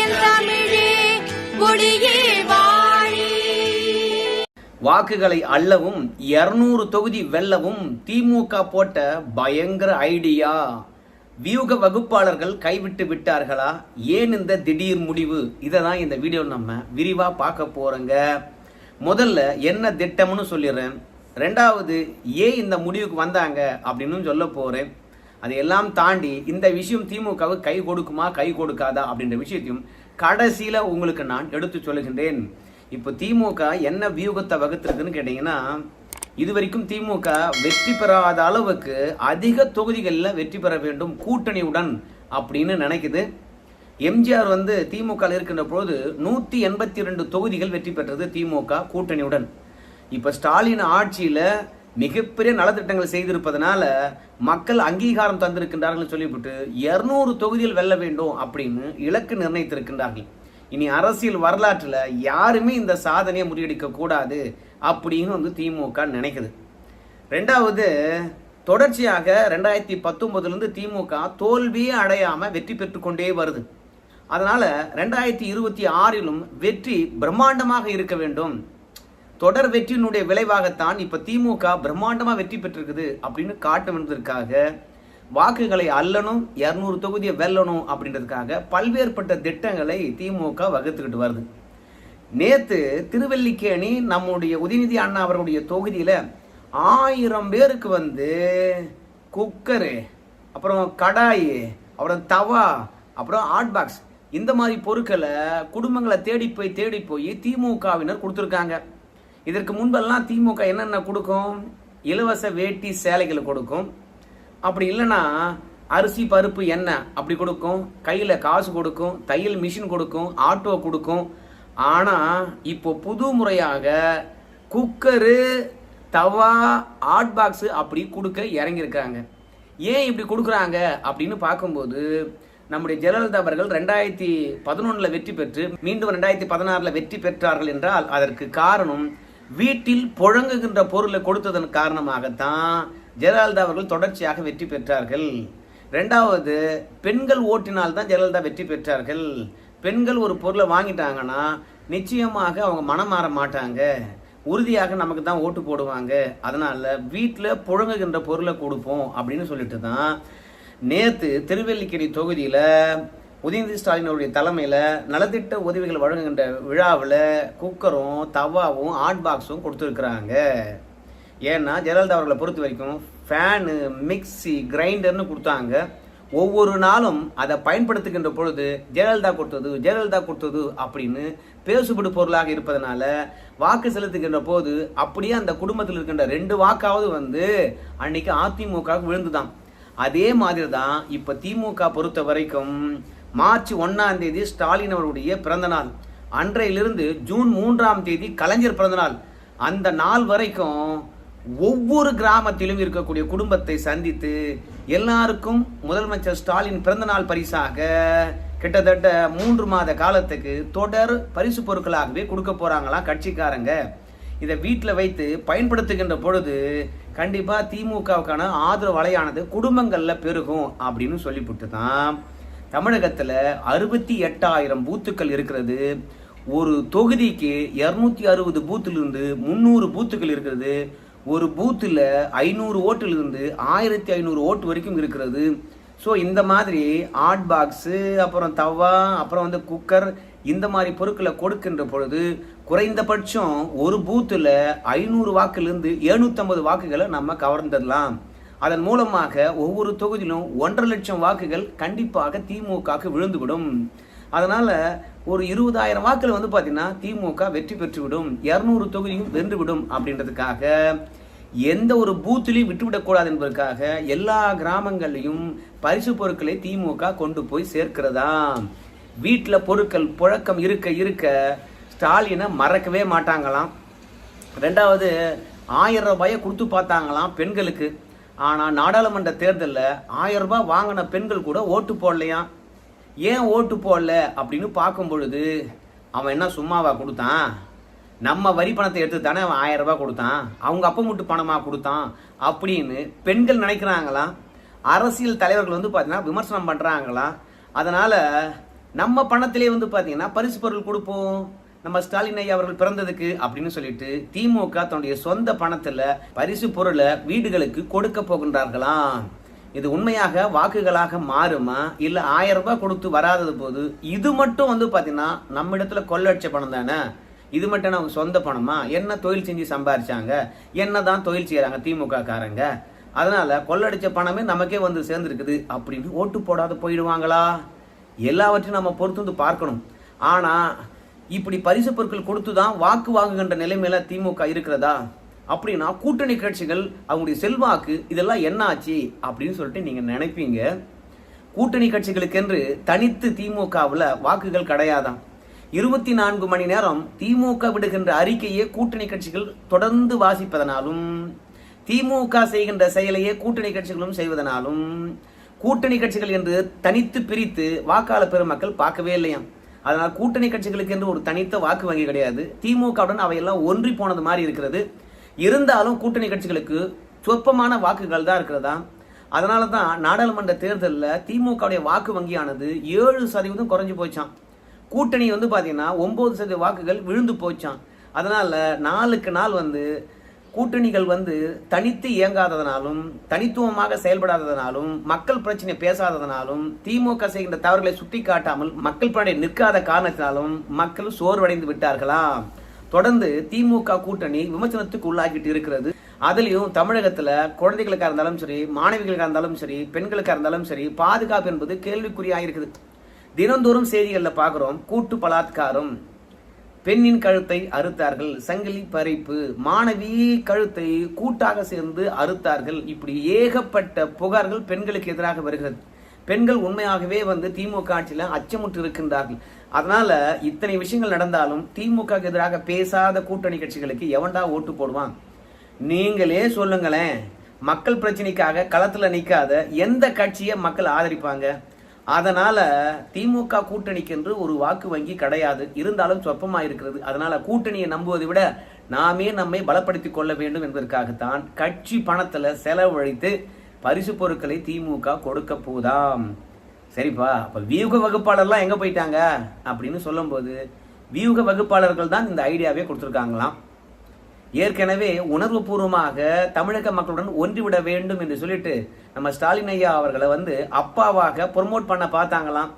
என் தமிழே வாக்குகளை அள்ளவும் 200 தொகுதி வெல்லவும் திமுக போட்ட பயங்கர ஐடியா. வியூக வகுப்பாளர்கள் கைவிட்டு விட்டார்களா? ஏன் இந்த திடீர் முடிவு? இதை தான் இந்த வீடியோ நம்ம விரிவாக பார்க்க போகிறோங்க முதல்ல என்ன திட்டம்னு சொல்லிடுறேன். ரெண்டாவது ஏன் இந்த முடிவுக்கு வந்தாங்க? அப்படின்னு சொல்ல போகிறேன் அதையெல்லாம் தாண்டி இந்த விஷயம் திமுகவுக்கு கை கொடுக்குமா கை கொடுக்காதா அப்படின்ற விஷயத்தையும் கடைசியில் உங்களுக்கு நான் எடுத்து சொல்லுகின்றேன். இப்போ திமுக என்ன வியூகத்தை வகுத்திருக்குன்னு கேட்டீங்கன்னா இதுவரைக்கும் திமுக வெற்றி பெறாத அளவுக்கு அதிக தொகுதிகளில் வெற்றி பெற வேண்டும் கூட்டணியுடன் அப்படின்னு நினைக்குது. எம்ஜிஆர் வந்து திமுக இருக்கின்ற பொழுது நூற்றி எண்பத்தி ரெண்டு தொகுதிகள் வெற்றி பெற்றது திமுக கூட்டணியுடன். இப்போ ஸ்டாலின் ஆட்சியில் மிகப்பெரிய நலத்திட்டங்கள் செய்திருப்பதனால மக்கள் அங்கீகாரம் தந்திருக்கின்றார்கள் சொல்லிவிட்டு இருநூறு தொகுதியில் வெல்ல வேண்டும் அப்படின்னு இலக்கு நிர்ணயித்திருக்கின்றார்கள். இனி அரசியல் வரலாற்றில் யாருமே இந்த சாதனையை முறியடிக்க கூடாது அப்படின்னு வந்து திமுக நினைக்குது. ரெண்டாவது தொடர்ச்சியாக ரெண்டாயிரத்தி பத்தொன்பதுலேருந்து திமுக தோல்வியே அடையாமல் வெற்றி பெற்றுக்கொண்டே வருது. அதனால் ரெண்டாயிரத்தி இருபத்தி ஆறிலும் வெற்றி பிரம்மாண்டமாக இருக்க வேண்டும். தொடர் வெற்றியினுடைய விளைவாகத்தான் இப்போ திமுக பிரம்மாண்டமாக வெற்றி பெற்றிருக்குது அப்படின்னு காட்டும் என்பதற்காக வாக்குகளை அல்லணும் இரநூறு தொகுதியை வெல்லணும் அப்படின்றதுக்காக பல்வேறுபட்ட திட்டங்களை திமுக வகுத்துக்கிட்டு வருது. நேற்று திருவல்லிக்கேணி நம்முடைய உதயநிதி அண்ணா அவர்களுடைய தொகுதியில் ஆயிரம் பேருக்கு வந்து குக்கரு அப்புறம் கடாய் அப்புறம் தவா அப்புறம் ஹாட் பாக்ஸ் இந்த மாதிரி பொருட்களை குடும்பங்களை தேடி போய் தேடி போய் திமுகவினர் கொடுத்துருக்காங்க. இதற்கு முன்பெல்லாம் திமுக என்னென்ன கொடுக்கும்? இலவச வேட்டி சேலைகளை கொடுக்கும். அப்படி இல்லைன்னா அரிசி பருப்பு எண்ணெய் அப்படி கொடுக்கும். கையில் காசு கொடுக்கும். தையல் மிஷின் கொடுக்கும். ஆட்டோ கொடுக்கும். ஆனால் இப்போ புது முறையாக குக்கரு தவா ஹாட் பாக்ஸு அப்படி கொடுக்க இறங்கியிருக்காங்க ஏன் இப்படி கொடுக்குறாங்க அப்படின்னு பார்க்கும்போது நம்முடைய ஜெயலலிதா அவர்கள் ரெண்டாயிரத்தி பதினொன்றில் வெற்றி பெற்று மீண்டும் ரெண்டாயிரத்தி பதினாறில் வெற்றி பெற்றார்கள் என்றால் அதற்கு காரணம் வீட்டில் புழங்குகின்ற பொருளை கொடுத்ததன் காரணமாகத்தான் ஜெயலலிதா அவர்கள் தொடர்ச்சியாக வெற்றி பெற்றார்கள். ரெண்டாவது பெண்கள் ஓட்டினால் தான் ஜெயலலிதா வெற்றி பெற்றார்கள். பெண்கள் ஒரு பொருளை வாங்கிட்டாங்கன்னா நிச்சயமாக அவங்க மனம் மாற மாட்டாங்க. உறுதியாக நமக்கு தான் ஓட்டு போடுவாங்க. அதனால் வீட்டில் புழங்குகின்ற பொருளை கொடுப்போம் அப்படின்னு சொல்லிட்டு தான் நேற்று திருவல்லிக்கேணி தொகுதியில் உதயநிதி ஸ்டாலினருடைய தலைமையில் நலத்திட்ட உதவிகள் வழங்குகின்ற விழாவில் குக்கரும் தவாவும் ஹாட் பாக்ஸும் கொடுத்துருக்குறாங்க. ஏன்னா ஜெயலலிதா அவர்களை பொறுத்த வரைக்கும் ஃபேனு மிக்ஸி கிரைண்டர்னு கொடுத்தாங்க. ஒவ்வொரு நாளும் அதை பயன்படுத்துகின்ற பொழுது ஜெயலலிதா கொடுத்தது ஜெயலலிதா கொடுத்தது அப்படின்னு பேசுபடு பொருளாக இருப்பதனால வாக்கு செலுத்துகின்ற போது அப்படியே அந்த குடும்பத்தில் இருக்கின்ற ரெண்டு வாக்காவது வந்து அன்னைக்கு அதிமுக விழுந்துதான். அதே மாதிரி தான் இப்போ திமுக பொறுத்த வரைக்கும் மார்ச் ஒன்னாம் தேதி ஸ்டாலின் அவருடைய பிறந்தநாள் அன்றையிலிருந்து ஜூன் மூன்றாம் தேதி கலைஞர் பிறந்தநாள் அந்த நாள் வரைக்கும் ஒவ்வொரு கிராமத்திலும் இருக்கக்கூடிய குடும்பத்தை சந்தித்து எல்லாருக்கும் முதலமைச்சர் ஸ்டாலின் பிறந்தநாள் பரிசாக கிட்டத்தட்ட மூன்று மாத காலத்துக்கு தொடர் பரிசு பொருட்களாகவே கொடுக்க போகிறாங்களாம் கட்சிக்காரங்க. இதை வீட்டில் வைத்து பயன்படுத்துகின்ற பொழுது கண்டிப்பாக திமுகவுக்கான ஆதரவு வலையானது குடும்பங்களில் பெருகும் அப்படின்னு சொல்லிவிட்டு தான் தமிழகத்தில் அறுபத்தி எட்டாயிரம் பூத்துக்கள் இருக்கிறது. ஒரு தொகுதிக்கு இரநூத்தி அறுபது பூத்திலிருந்து முந்நூறு பூத்துக்கள் இருக்கிறது. ஒரு பூத்தில் ஐநூறு ஓட்டிலிருந்து ஆயிரத்தி ஐநூறு ஓட்டு வரைக்கும் இருக்கிறது. ஸோ இந்த மாதிரி ஹாட் பாக்ஸு அப்புறம் தவா அப்புறம் வந்து குக்கர் இந்த மாதிரி பொருட்களை கொடுக்கின்ற பொழுது குறைந்தபட்சம் ஒரு பூத்தில் ஐநூறு வாக்குலேருந்து எழுநூற்றம்பது வாக்குகளை நம்ம கவர்ந்துடலாம். அதன் மூலமாக ஒவ்வொரு தொகுதியிலும் ஒன்றரை லட்சம் வாக்குகள் கண்டிப்பாக திமுகவுக்கு விழுந்துவிடும். அதனால் ஒரு இருபதாயிரம் வாக்கில் வந்து பார்த்திங்கன்னா திமுக வெற்றி பெற்றுவிடும். இரநூறு தொகுதியும் வென்றுவிடும் அப்படின்றதுக்காக எந்த ஒரு பூத்திலையும் விட்டுவிடக்கூடாது என்பதற்காக எல்லா கிராமங்கள்லையும் பரிசு பொருட்களை திமுக கொண்டு போய் சேர்க்கிறதா? வீட்டில் பொருட்கள் புழக்கம் இருக்க இருக்க ஸ்டாலினை மறக்கவே மாட்டாங்களாம். ரெண்டாவது ஆயிரம் ரூபாயை கொடுத்து பார்த்தாங்களாம் பெண்களுக்கு. ஆனால் நாடாளுமன்ற தேர்தலில் ஆயிரம் ரூபாய் வாங்கின பெண்கள் கூட ஓட்டு போடலையாம் ஏன் ஓட்டு போடல அப்படின்னு பார்க்கும் பொழுது அவன் என்ன சும்மாவா கொடுத்தான்? நம்ம வரி பணத்தை எடுத்து தானே அவன் ஆயிரம் ரூபாய் கொடுத்தான்? அவங்க அப்பா முட்டு பணமா கொடுத்தான்? அப்படின்னு பெண்கள் நினைக்கிறாங்களாம் அரசியல் தலைவர்கள் வந்து பார்த்தீங்கன்னா விமர்சனம் பண்ணுறாங்களாம் அதனால் நம்ம பணத்திலே வந்து பார்த்தீங்கன்னா பரிசு பொருள் கொடுப்போம். நம்ம ஸ்டாலின் ஐயா அவர்கள் பிறந்ததுக்கு அப்படின்னு சொல்லிட்டு திமுக தன்னுடைய சொந்த பணத்துல பரிசு பொருளை வீடுகளுக்கு கொடுக்க போகின்றார்களாம். இது உண்மையாக வாக்குகளாக மாறுமா? இல்ல ஆயிரம் ரூபாய் கொடுத்து வராதது போது இது மட்டும் வந்து பாத்தீங்கன்னா நம்ம இடத்துல கொள்ளடிச்ச பணம் தானே? இது மட்டும் அவங்க சொந்த பணமா? என்ன தொழில் செஞ்சு சம்பாரிச்சாங்க? என்ன தான் தொழில் செய்யறாங்க திமுக காரங்க? அதனால கொள்ளடிச்ச பணமே நமக்கே வந்து சேர்ந்துருக்குது அப்படின்னு ஓட்டு போடாத போயிடுவாங்களா? எல்லாவற்றையும் நம்ம பொறுத்து வந்து பார்க்கணும். ஆனா இப்படி பரிசு பொருட்கள் கொடுத்து தான் வாக்கு வாங்குகின்ற நிலைமையில திமுக இருக்கிறதா? அப்படின்னா கூட்டணி கட்சிகள் அவங்களுடைய செல்வாக்கு இதெல்லாம் என்ன ஆச்சு அப்படின்னு சொல்லிட்டு நீங்க நினைப்பீங்க. கூட்டணி கட்சிகளுக்கென்று தனித்து திமுகவில் வாக்குகள் கிடையாதாம். இருபத்தி நான்கு மணி நேரம் திமுக விடுகின்ற அறிக்கையே கூட்டணி கட்சிகள் தொடர்ந்து வாசிப்பதனாலும் திமுக செய்கின்ற செயலையே கூட்டணி கட்சிகளும் செய்வதனாலும் கூட்டணி கட்சிகள் என்று தனித்து பிரித்து வாக்காளர் பெருமக்கள் பார்க்கவே இல்லையாம். அதனால் கூட்டணி கட்சிகளுக்கு என்று ஒரு தனித்த வாக்கு வங்கி கிடையாது. திமுகவுடன் அவையெல்லாம் ஒன்றி போனது மாதிரி இருக்கிறது. இருந்தாலும் கூட்டணி கட்சிகளுக்கு சொற்பமான வாக்குகள் தான் இருக்கிறதா? அதனால தான் நாடாளுமன்ற தேர்தலில் திமுகவுடைய வாக்கு வங்கியானது ஏழு சதவீதம் குறைஞ்சி போச்சான் கூட்டணி வந்து பார்த்தீங்கன்னா ஒம்பது சதவீத வாக்குகள் விழுந்து போச்சான் அதனால் நாளுக்கு நாள் வந்து கூட்டணிகள் வந்து தனித்து இயங்காததனாலும் தனித்துவமாக செயல்படாததனாலும் மக்கள் பிரச்சனை பேசாததனாலும் திமுக செய்கின்ற தவறுகளை சுட்டி காட்டாமல் மக்கள் படை நிற்காத காரணத்தினாலும் மக்கள் சோர்வடைந்து விட்டார்களா? தொடர்ந்து திமுக கூட்டணி விமர்சனத்துக்கு உள்ளாகிட்டு இருக்கிறது. அதுலேயும் தமிழகத்தில் குழந்தைகளுக்காக இருந்தாலும் சரி மாணவிகளுக்காக இருந்தாலும் சரி பெண்களுக்காக இருந்தாலும் சரி பாதுகாப்பு என்பது கேள்விக்குறியாக இருக்குது தினந்தோறும் செய்திகளில் பார்க்குறோம் கூட்டு பலாத்காரம். பெண்ணின் கழுத்தை அறுத்தார்கள். சங்கிலி பறிப்பு. மாணவி கழுத்தை கூட்டாக சேர்ந்து அறுத்தார்கள். இப்படி ஏகப்பட்ட புகார்கள் பெண்களுக்கு எதிராக வருகிறது. பெண்கள் உண்மையாகவே வந்து திமுக ஆட்சியில அச்சமுற்று இருக்கின்றார்கள். அதனால இத்தனை விஷயங்கள் நடந்தாலும் திமுக எதிராக பேசாத கூட்டணி கட்சிகளுக்கு எவன்டா ஓட்டு போடுவான்? நீங்களே சொல்லுங்களேன். மக்கள் பிரச்சனைக்காக களத்துல நிக்காத எந்த கட்சியை மக்கள் ஆதரிப்பாங்க? அதனால திமுக கூட்டணிக்கு என்று ஒரு வாக்கு வங்கி கிடையாது. இருந்தாலும் சொப்பமாக இருக்கிறது அதனால கூட்டணியை நம்புவதை விட நாமே நம்மை பலப்படுத்தி கொள்ள வேண்டும் என்பதற்காகத்தான் கட்சி பணத்துல செலவழித்து பரிசு பொருட்களை திமுக கொடுக்க போதாம். சரிப்பா அப்ப வியூக வகுப்பாளர்லாம் எங்க போயிட்டாங்க? அப்படின்னு சொல்லும்போது வியூக வகுப்பாளர்கள் தான் இந்த ஐடியாவே கொடுத்துருக்காங்களாம். ஏற்கனவே உணர்வுபூர்வமாக தமிழக மக்களுடன் ஒன்றிவிட வேண்டும் என்று சொல்லிட்டு நம்ம ஸ்டாலின் ஐயா அவர்களை வந்து அப்பாவாக ப்ரொமோட் பண்ண பார்த்தாங்களாம்.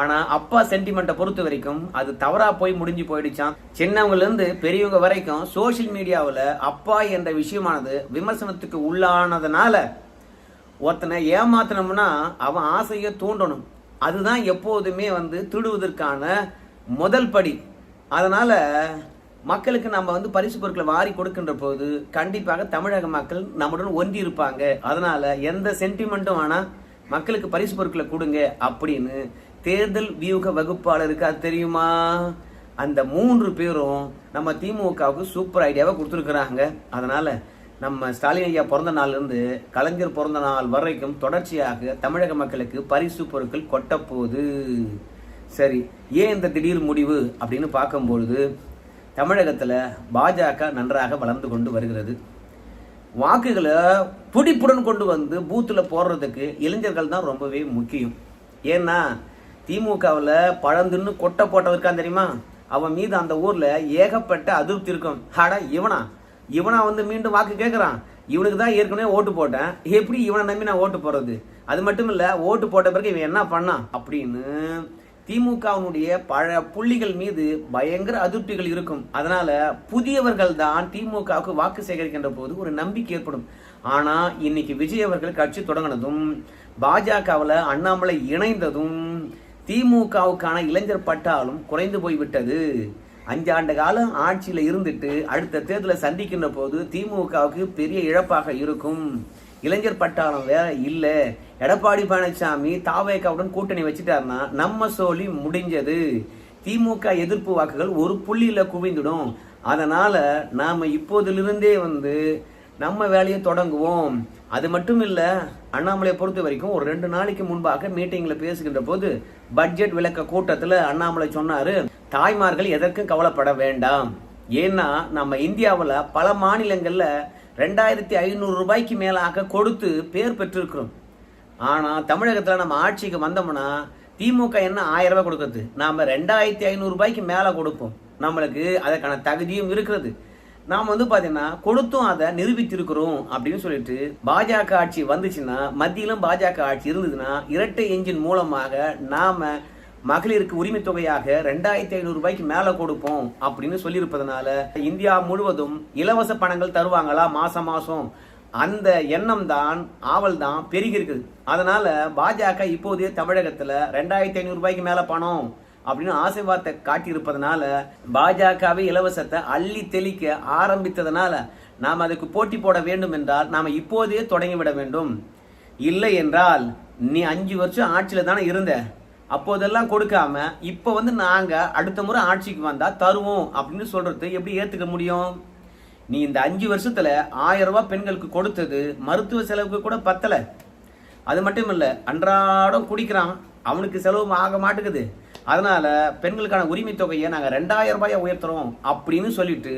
ஆனா அப்பா சென்டிமெண்ட்டை பொறுத்த வரைக்கும் அது தவறா போய் முடிஞ்சு போயிடுச்சான் சின்னவங்கல இருந்து பெரியவங்க வரைக்கும் சோஷியல் மீடியாவில் அப்பா என்ற விஷயமானது விமர்சனத்துக்கு உள்ளானதுனால ஒருத்தனை ஏமாத்தினோம்னா அவன் ஆசையை தூண்டணும். அதுதான் எப்போதுமே வந்து திருடுவதற்கான முதல் படி. அதனால மக்களுக்கு நம்ம வந்து பரிசு பொருட்களை வாரி கொடுக்கின்ற போது கண்டிப்பாக தமிழக மக்கள் நம்முடன் ஒன்றி இருப்பாங்க அதனால எந்த சென்டிமெண்ட்டும் வேணா மக்களுக்கு பரிசு பொருட்களை கொடுங்க அப்படின்னு தேர்தல் வியூக வகுப்பாளருக்கு அது தெரியுமா? அந்த மூன்று பேரும் நம்ம திமுகவுக்கு சூப்பர் ஐடியாவை கொடுத்துருக்குறாங்க. அதனால நம்ம ஸ்டாலின் ஐயா பிறந்த நாள்லேருந்து கலைஞர் பிறந்த நாள் வரைக்கும் தொடர்ச்சியாக தமிழக மக்களுக்கு பரிசு பொருட்கள் கொட்டப்போகுது. சரி ஏன் இந்த திடீர் முடிவு அப்படின்னு பார்க்கும்பொழுது தமிழகத்தில் பாஜக நன்றாக வளர்ந்து கொண்டு வருகிறது. வாக்குகளை துடிப்புடன் கொண்டு வந்து பூத்தில் போடுறதுக்கு இளைஞர்கள் தான் ரொம்பவே முக்கியம். ஏன்னா திமுகவில் பழந்துன்னு கொட்டை போட்டவருக்கான் தெரியுமா? அவன் மீது அந்த ஊரில் ஏகப்பட்ட அதிருப்தி இருக்கும். ஹடா இவனா? இவனா வந்து மீண்டும் வாக்கு கேட்குறான் இவனுக்கு தான் ஏற்கனவே ஓட்டு போட்டேன். எப்படி இவனை நம்பி நான் ஓட்டு போடுறது? அது மட்டும் இல்லை ஓட்டு போட்ட பிறகு இவன் என்ன பண்ணான்? அப்படின்னு திமுகவினுடைய பல புள்ளிகள் மீது பயங்கர அதிருப்திகள் இருக்கும். அதனால புதியவர்கள் தான் திமுகவுக்கு வாக்கு சேகரிக்கின்ற போது ஒரு நம்பிக்கை ஏற்படும். ஆனா இன்னைக்கு விஜய் அவர்கள் கட்சி தொடங்கினதும் பாஜகவில் அண்ணாமலை இணைந்ததும் திமுகவுக்கான இளைஞர் பட்டாலும் குறைந்து போய்விட்டது. அஞ்சாண்டு காலம் ஆட்சியில் இருந்துட்டு அடுத்த தேர்தலை சந்திக்கின்ற போது திமுகவுக்கு பெரிய இழப்பாக இருக்கும். இளைஞர் பட்டாளம் வேற இல்லை. எடப்பாடி பழனிசாமி தாவேக்காவுடன் கூட்டணி வச்சுட்டாருன்னா நம்ம சோழி முடிஞ்சது. திமுக எதிர்ப்பு வாக்குகள் ஒரு புள்ளியில் குவிந்துடும். அதனால் நாம் இப்போதிலிருந்தே வந்து நம்ம வேலையை தொடங்குவோம். அது மட்டும் இல்லை அண்ணாமலையை பொறுத்த வரைக்கும் ஒரு ரெண்டு நாளைக்கு முன்பாக மீட்டிங்கில் பேசுகின்ற போது பட்ஜெட் விளக்க கூட்டத்தில் அண்ணாமலை சொன்னார் தாய்மார்கள் எதற்கும் கவலைப்பட வேண்டாம். ஏன்னா நம்ம இந்தியாவில் பல மாநிலங்களில் ரெண்டாயிரத்தி ஐநூறு ரூபாய்க்கு மேலாக கொடுத்து பேர் பெற்றிருக்கிறோம். ஆனால் தமிழகத்தில் நம்ம ஆட்சிக்கு வந்தோம்னா திமுக என்ன ஆயிரம் ரூபாய் கொடுக்குறது? நாம ரெண்டாயிரத்தி ஐநூறுரூபாய்க்கு மேலே கொடுப்போம். நம்மளுக்கு அதற்கான தகுதியும் இருக்கிறது. நாம் வந்து பார்த்தீங்கன்னா கொடுத்தும் அதை நிரூபித்திருக்கிறோம் அப்படின்னு சொல்லிட்டு பாஜக ஆட்சி வந்துச்சுன்னா மத்தியிலும் பாஜக ஆட்சி இருந்ததுன்னா இரட்டை என்ஜின் மூலமாக நாம் மகளிருக்கு உரிமை தொகையாக ரெண்டாயிரத்தி ஐநூறு ரூபாய்க்கு கொடுப்போம் அப்படின்னு சொல்லியிருப்பதனால இந்தியா முழுவதும் இலவச பணங்கள் தருவாங்களா? மாசம் மாசம். அந்த எண்ணம் தான் ஆவல் தான் பெருகி இருக்குது அதனால பாஜக இப்போதைய தமிழகத்துல ரெண்டாயிரத்தி ஐநூறு ரூபாய்க்கு மேல பணம் அப்படின்னு ஆசீர்வாதத்தை வார்த்தை காட்டியிருப்பதனால பாஜகவை இலவசத்தை அள்ளி தெளிக்க ஆரம்பித்ததனால நாம் அதுக்கு போட்டி போட வேண்டும் என்றால் நாம் இப்போதே தொடங்கிவிட வேண்டும். இல்லை என்றால் நீ அஞ்சு வருஷம் ஆட்சியில் தானே இருந்த. அப்போதெல்லாம் கொடுக்காம இப்போ வந்து நாங்கள் அடுத்த முறை ஆட்சிக்கு வந்தால் தருவோம் அப்படின்னு சொல்றது எப்படி ஏற்றுக்க முடியும்? நீ இந்த அஞ்சு வருஷத்துல ஆயிரம் ரூபாய் பெண்களுக்கு கொடுத்தது மருத்துவ செலவுக்கு கூட பத்தல. அது மட்டும் இல்ல அன்றாடம் குடிக்கிறான் அவனுக்கு செலவு ஆக மாட்டேங்குது. அதனால பெண்களுக்கான உரிமை தொகையை நாங்க ரெண்டாயிரம் ரூபாயை உயர்த்துறோம் அப்படின்னு சொல்லிட்டு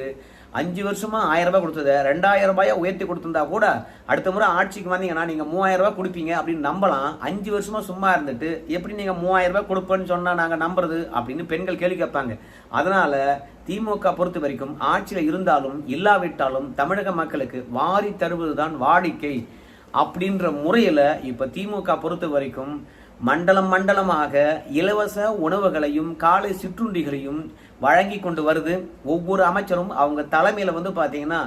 அஞ்சு வருஷமா ஆயிரம் ரூபாய் கொடுத்தது ரெண்டாயிரம் ரூபாயை உயர்த்தி கொடுத்துருந்தா கூட அடுத்த முறை ஆட்சிக்கு வந்தீங்கன்னா நீங்க மூவாயிரம் ரூபாய் கொடுப்பீங்க அப்படின்னு நம்பலாம். அஞ்சு வருஷமா சும்மா இருந்துட்டு எப்படி நீங்க மூவாயிரம் ரூபாய் கொடுப்பேன்னு சொன்னா நாங்க நம்புறது அப்படின்னு பெண்கள் கேள்வி கேட்பாங்க. அதனால திமுக பொறுத்த வரைக்கும் ஆட்சியில இருந்தாலும் இல்லாவிட்டாலும் தமிழக மக்களுக்கு வாரி தருவதுதான் வாடிக்கை அப்படின்ற முறையில இப்ப திமுக பொறுத்த வரைக்கும் மண்டலம் மண்டலமாக இலவச உணவுகளையும் காலை சிற்றுண்டிகளையும் வழங்கி கொண்டு வருது. ஒவ்வொரு அமைச்சரும் அவங்க தலைமையில் வந்து பார்த்தீங்கன்னா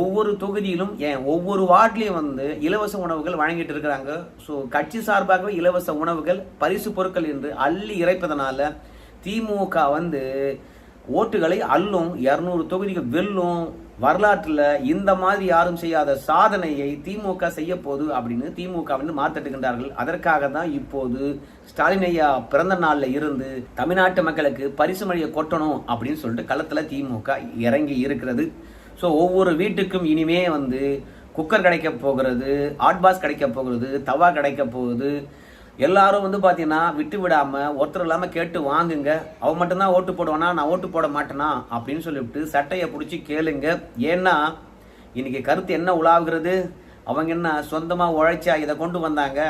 ஒவ்வொரு தொகுதியிலும் ஏன் ஒவ்வொரு வார்ட்லேயும் வந்து இலவச உணவுகள் வழங்கிட்டு இருக்கிறாங்க. ஸோ கட்சி சார்பாகவே இலவச உணவுகள் பரிசு பொருட்கள் என்று அள்ளி இறைப்பதனால திமுக வந்து ஓட்டுகளை அள்ளும். இரநூறு தொகுதிகள் வெல்லும். வரலாற்றுல இந்த மாதிரி யாரும் செய்யாத சாதனையை திமுக செய்ய போது அப்படின்னு திமுக வந்து மாத்தட்டுகின்றார்கள் அதற்காக தான் இப்போது ஸ்டாலின் ஐயா பிறந்த நாள்ல இருந்து தமிழ்நாட்டு மக்களுக்கு பரிசு மழையை கொட்டணும் அப்படின்னு சொல்லிட்டு களத்துல திமுக இறங்கி இருக்கிறது. ஸோ ஒவ்வொரு வீட்டுக்கும் இனிமே வந்து குக்கர் கிடைக்க போகிறது ஹாட்பாஸ் கிடைக்க போகிறது தவா கிடைக்க போகுது. எல்லாரும் வந்து பார்த்தீங்கன்னா விட்டு விடாமல் ஒருத்தர் இல்லாமல் கேட்டு வாங்குங்க. அவன் மட்டும்தான் ஓட்டு போடுவானா நான் ஓட்டு போட மாட்டேனா? அப்படின்னு சொல்லிவிட்டு சட்டையை பிடிச்சி கேளுங்க. ஏன்னா இன்னைக்கு கருத்து என்ன உலாவுகிறது? அவங்க என்ன சொந்தமாக உழைச்சா இதை கொண்டு வந்தாங்க?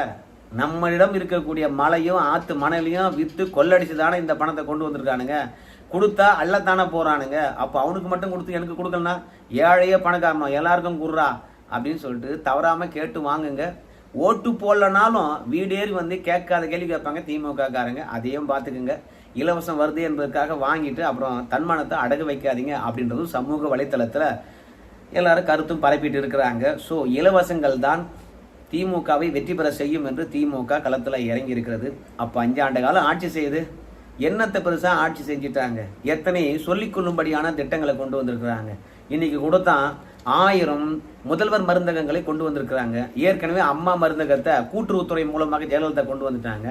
நம்மளிடம் இருக்கக்கூடிய மலையும் ஆற்று மணலையும் விற்று கொள்ளடிச்சு தானே இந்த பணத்தை கொண்டு வந்திருக்கானுங்க. கொடுத்தா அள்ளத்தானே போகிறானுங்க அப்போ அவனுக்கு மட்டும் கொடுத்து எனக்கு கொடுக்கலனா ஏழையே பணக்காரனோ எல்லாருக்கும் குடுறா அப்படின்னு சொல்லிட்டு தவறாமல் கேட்டு வாங்குங்க. ஓட்டு போடலனாலும் வீடேறி வந்து கேட்காத கேள்வி கேட்பாங்க திமுக காரங்க அதையும் பார்த்துக்குங்க. இலவசம் வருது என்பதற்காக வாங்கிட்டு அப்புறம் தன்மானத்தை அடகு வைக்காதீங்க அப்படின்றதும் சமூக வலைத்தளத்தில் எல்லாரும் கருத்தும் பரப்பிட்டு இருக்கிறாங்க. ஸோ இலவசங்கள் தான் திமுகவை வெற்றி பெற செய்யும் என்று திமுக களத்தில் இறங்கி இருக்கிறது. அப்போ அஞ்சாண்டு காலம் ஆட்சி செய்யுது என்னத்தை பெருசாக ஆட்சி செஞ்சிட்டாங்க? எத்தனை சொல்லிக் கொள்ளும்படியான திட்டங்களை கொண்டு வந்திருக்கிறாங்க. இன்னைக்கு கொடுத்தான் ஆயிரம் முதல்வர் மருந்தகங்களை கொண்டு வந்திருக்கிறாங்க. ஏற்கனவே அம்மா மருந்தகத்தை கூட்டுறவுத்துறை மூலமாக ஜெயலலிதா கொண்டு வந்துட்டாங்க.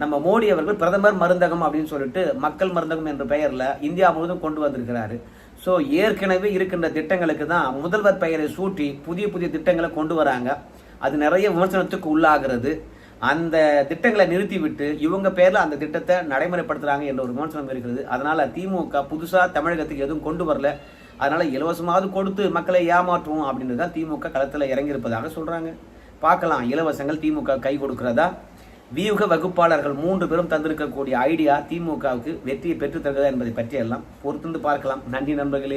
நம்ம மோடி அவர்கள் பிரதமர் மருந்தகம் அப்படின்னு சொல்லிட்டு மக்கள் மருந்தகம் என்ற பெயரில் இந்தியா முழுவதும் கொண்டு வந்திருக்கிறாரு. ஸோ ஏற்கனவே இருக்கின்ற திட்டங்களுக்கு தான் முதல்வர் பெயரை சூட்டி புதிய புதிய திட்டங்களை கொண்டு வராங்க. அது நிறைய விமர்சனத்துக்கு உள்ளாகிறது. அந்த திட்டங்களை நிறுத்திவிட்டு இவங்க பேரில் அந்த திட்டத்தை நடைமுறைப்படுத்துகிறாங்க என்ற ஒரு விமர்சனம் இருக்கிறது. அதனால் திமுக புதுசாக தமிழகத்துக்கு எதுவும் கொண்டு வரல. அதனால இலவசமாவது கொடுத்து மக்களை ஏமாற்றுவோம் அப்படின்றது தான் திமுக களத்தில் இறங்கியிருப்பதாக சொல்கிறாங்க சொல்றாங்க. பார்க்கலாம் இலவசங்கள் திமுக கை கொடுக்கிறதா? வியூக வகுப்பாளர்கள் மூன்று பேரும் தந்திருக்கக்கூடிய ஐடியா திமுகவுக்கு வெற்றியை பெற்றுத்தருகிறதா என்பதை பற்றியெல்லாம் பொறுத்திருந்து பார்க்கலாம். நன்றி நண்பர்களே.